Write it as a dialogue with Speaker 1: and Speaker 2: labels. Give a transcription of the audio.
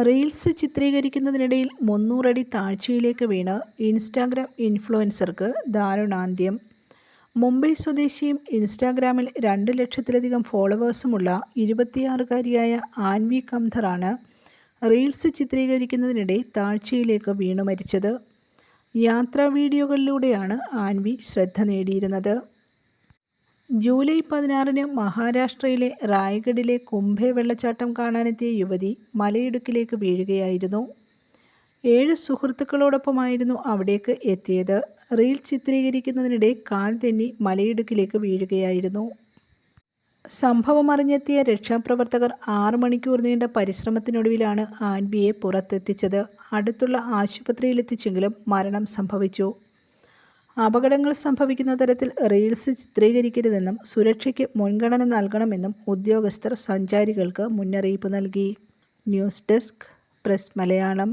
Speaker 1: Reels ചിത്രീകരിക്കുന്നതിനിടയിൽ മുന്നൂറടി താഴ്ചയിലേക്ക് വീണ് Instagram ഇൻഫ്ലുവൻസർക്ക് ദാരുണാന്ത്യം. മുംബൈ സ്വദേശിയും ഇൻസ്റ്റാഗ്രാമിൽ രണ്ട് ലക്ഷത്തിലധികം ഫോളോവേഴ്സുമുള്ള ഇരുപത്തിയാറുകാരിയായ ആൻവി കംധറാണ് റീൽസ് ചിത്രീകരിക്കുന്നതിനിടെ താഴ്ചയിലേക്ക് വീണു മരിച്ചത്. യാത്രാ വീഡിയോകളിലൂടെയാണ് ആൻവി ശ്രദ്ധ നേടിയിരുന്നത്. ജൂലൈ പതിനാറിന് മഹാരാഷ്ട്രയിലെ റായ്ഗഡിലെ കുംഭെ വെള്ളച്ചാട്ടം കാണാനെത്തിയ യുവതി മലയിടുക്കിലേക്ക് വീഴുകയായിരുന്നു. ഏഴ് സുഹൃത്തുക്കളോടൊപ്പമായിരുന്നു അവിടേക്ക് എത്തിയത്. റീൽ ചിത്രീകരിക്കുന്നതിനിടെ കാൽ തെന്നി മലയിടുക്കിലേക്ക് വീഴുകയായിരുന്നു. സംഭവം അറിഞ്ഞെത്തിയ രക്ഷാപ്രവർത്തകർ ആറു മണിക്കൂർ നീണ്ട പരിശ്രമത്തിനൊടുവിലാണ് ആൻവിയെ പുറത്തെത്തിച്ചത്. അടുത്തുള്ള ആശുപത്രിയിലെത്തിച്ചെങ്കിലും മരണം സംഭവിച്ചു. അപകടങ്ങൾ സംഭവിക്കുന്ന തരത്തിൽ റീൽസ് ചിത്രീകരിക്കരുതെന്നും സുരക്ഷയ്ക്ക് മുൻഗണന നൽകണമെന്നും ഉദ്യോഗസ്ഥർ സഞ്ചാരികൾക്ക് മുന്നറിയിപ്പ് നൽകി. News desk press Malayalam.